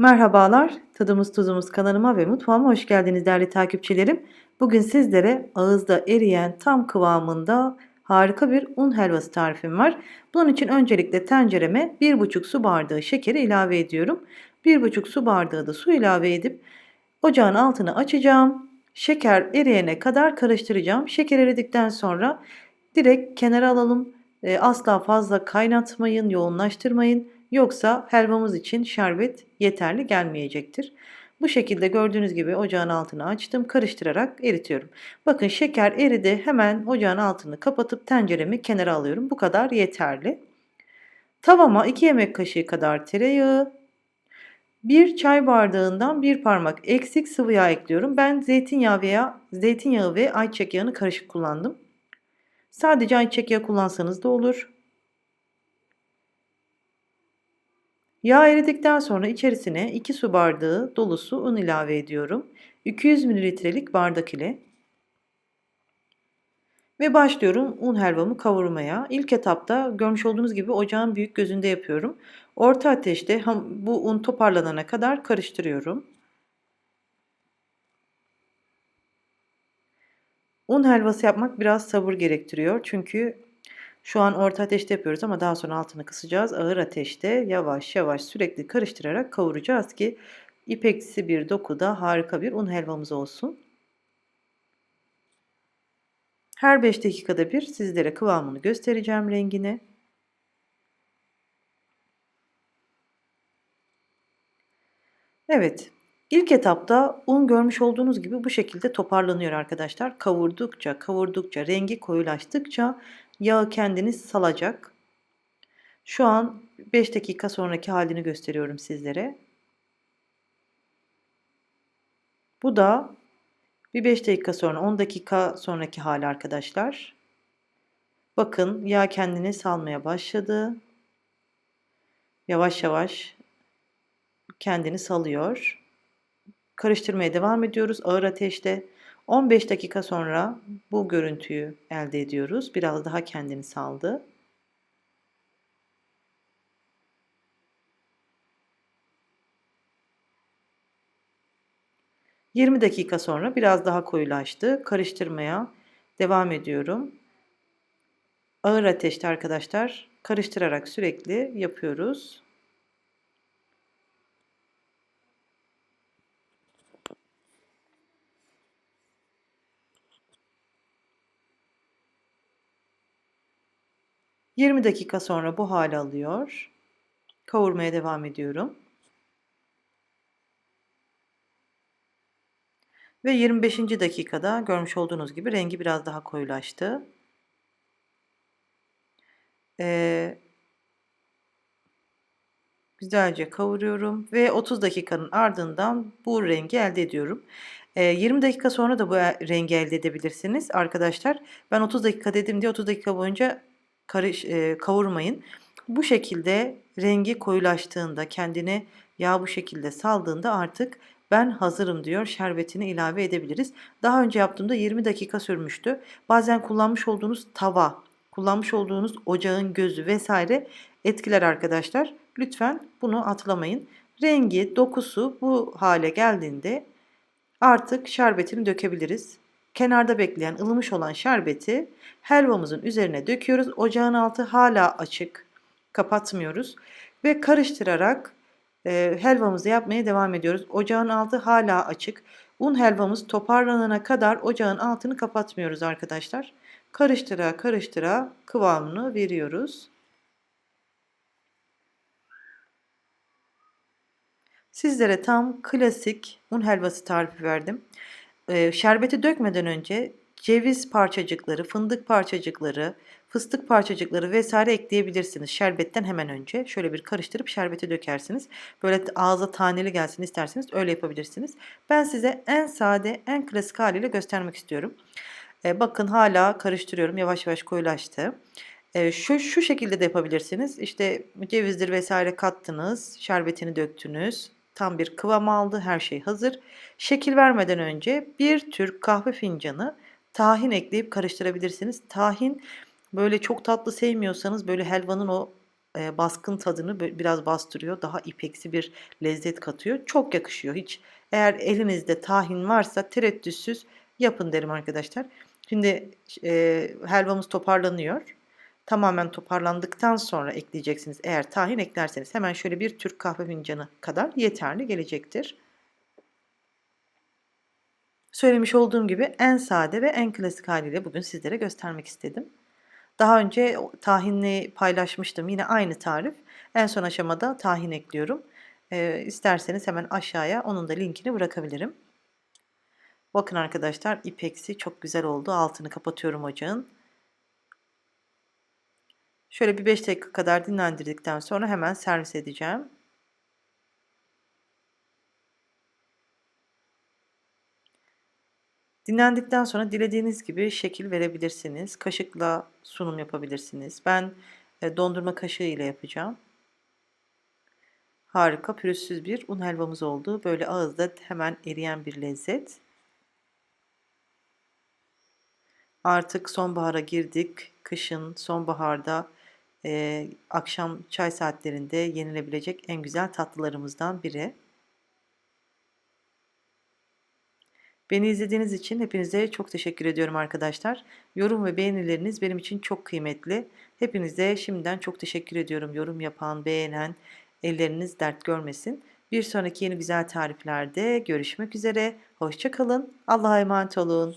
Merhabalar, Tadımız Tuzumuz kanalıma ve mutfağıma hoş geldiniz değerli takipçilerim. Bugün sizlere ağızda eriyen tam kıvamında harika bir un helvası tarifim var. Bunun için öncelikle tencereme 1,5 su bardağı şekeri ilave ediyorum. 1,5 su bardağı da su ilave edip ocağın altını açacağım. Şeker eriyene kadar karıştıracağım. Şeker eridikten sonra direkt kenara alalım. E, asla fazla kaynatmayın, yoğunlaştırmayın. Yoksa helvamız için şerbet yeterli gelmeyecektir. Bu şekilde gördüğünüz gibi ocağın altını açtım. Karıştırarak eritiyorum. Bakın şeker eridi. Hemen ocağın altını kapatıp tenceremi kenara alıyorum. Bu kadar yeterli. Tavama 2 yemek kaşığı kadar tereyağı, 1 çay bardağından bir parmak eksik sıvı yağ ekliyorum. Ben zeytinyağı veya zeytinyağı ve ayçiçek yağını karışık kullandım. Sadece ayçiçek yağı kullansanız da olur. Yağ eridikten sonra içerisine 2 su bardağı dolusu un ilave ediyorum. 200 mililitrelik bardak ile. Ve başlıyorum un helvamı kavurmaya. İlk etapta görmüş olduğunuz gibi ocağın büyük gözünde yapıyorum. Orta ateşte bu un toparlanana kadar karıştırıyorum. Un helvası yapmak biraz sabır gerektiriyor. Çünkü şu an orta ateşte yapıyoruz ama daha sonra altını kısacağız. Ağır ateşte yavaş yavaş sürekli karıştırarak kavuracağız ki ipeksi bir dokuda harika bir un helvamız olsun. Her 5 dakikada bir sizlere kıvamını göstereceğim rengini. Evet, ilk etapta un görmüş olduğunuz gibi bu şekilde toparlanıyor arkadaşlar. Kavurdukça, kavurdukça, rengi koyulaştıkça Yağı kendini salacak. Şu an 5 dakika sonraki halini gösteriyorum sizlere. Bu da bir 5 dakika sonra 10 dakika sonraki hali arkadaşlar. Bakın yağ kendini salmaya başladı. Yavaş yavaş kendini salıyor. Karıştırmaya devam ediyoruz ağır ateşte. 15 dakika sonra bu görüntüyü elde ediyoruz. Biraz daha kendini saldı. Yirmi dakika sonra biraz daha koyulaştı. Karıştırmaya devam ediyorum. Ağır ateşte arkadaşlar karıştırarak sürekli yapıyoruz. 20 dakika sonra bu hale alıyor. Kavurmaya devam ediyorum. Ve 25. dakikada görmüş olduğunuz gibi rengi biraz daha koyulaştı. Ee, güzelce kavuruyorum ve 30 dakikanın ardından bu rengi elde ediyorum. 20 dakika sonra da bu rengi elde edebilirsiniz arkadaşlar. Ben 30 dakika dedim diye 30 dakika boyunca karış, e, kavurmayın. Bu şekilde rengi koyulaştığında kendini yağ bu şekilde saldığında artık ben hazırım diyor şerbetini ilave edebiliriz. Daha önce yaptığımda 20 dakika sürmüştü. Bazen kullanmış olduğunuz tava, kullanmış olduğunuz ocağın gözü vesaire etkiler arkadaşlar. Lütfen bunu atlamayın. Rengi, dokusu bu hale geldiğinde artık şerbetini dökebiliriz kenarda bekleyen ılımış olan şerbeti helvamızın üzerine döküyoruz. Ocağın altı hala açık. Kapatmıyoruz. Ve karıştırarak e, helvamızı yapmaya devam ediyoruz. Ocağın altı hala açık. Un helvamız toparlanana kadar ocağın altını kapatmıyoruz arkadaşlar. Karıştıra karıştıra kıvamını veriyoruz. Sizlere tam klasik un helvası tarifi verdim. Ee, şerbeti dökmeden önce ceviz parçacıkları, fındık parçacıkları, fıstık parçacıkları vesaire ekleyebilirsiniz şerbetten hemen önce. Şöyle bir karıştırıp şerbeti dökersiniz. Böyle ağza taneli gelsin isterseniz öyle yapabilirsiniz. Ben size en sade, en klasik haliyle göstermek istiyorum. Ee, bakın hala karıştırıyorum. Yavaş yavaş koyulaştı. Ee, şu, şu şekilde de yapabilirsiniz. İşte cevizdir vesaire kattınız, şerbetini döktünüz tam bir kıvam aldı. Her şey hazır. Şekil vermeden önce bir Türk kahve fincanı tahin ekleyip karıştırabilirsiniz. Tahin böyle çok tatlı sevmiyorsanız böyle helvanın o e, baskın tadını biraz bastırıyor. Daha ipeksi bir lezzet katıyor. Çok yakışıyor. Hiç eğer elinizde tahin varsa tereddütsüz yapın derim arkadaşlar. Şimdi e, helvamız toparlanıyor. Tamamen toparlandıktan sonra ekleyeceksiniz. Eğer tahin eklerseniz hemen şöyle bir Türk kahve fincanı kadar yeterli gelecektir. Söylemiş olduğum gibi en sade ve en klasik haliyle bugün sizlere göstermek istedim. Daha önce tahinli paylaşmıştım. Yine aynı tarif. En son aşamada tahin ekliyorum. Ee, isterseniz hemen aşağıya onun da linkini bırakabilirim. Bakın arkadaşlar ipeksi çok güzel oldu. Altını kapatıyorum ocağın. Şöyle bir 5 dakika kadar dinlendirdikten sonra hemen servis edeceğim. Dinlendikten sonra dilediğiniz gibi şekil verebilirsiniz. Kaşıkla sunum yapabilirsiniz. Ben e, dondurma kaşığı ile yapacağım. Harika pürüzsüz bir un helvamız oldu. Böyle ağızda hemen eriyen bir lezzet. Artık sonbahara girdik. Kışın, sonbaharda, e, akşam çay saatlerinde yenilebilecek en güzel tatlılarımızdan biri. Beni izlediğiniz için hepinize çok teşekkür ediyorum arkadaşlar. Yorum ve beğenileriniz benim için çok kıymetli. Hepinize şimdiden çok teşekkür ediyorum. Yorum yapan, beğenen, elleriniz dert görmesin. Bir sonraki yeni güzel tariflerde görüşmek üzere. Hoşçakalın. Allah'a emanet olun.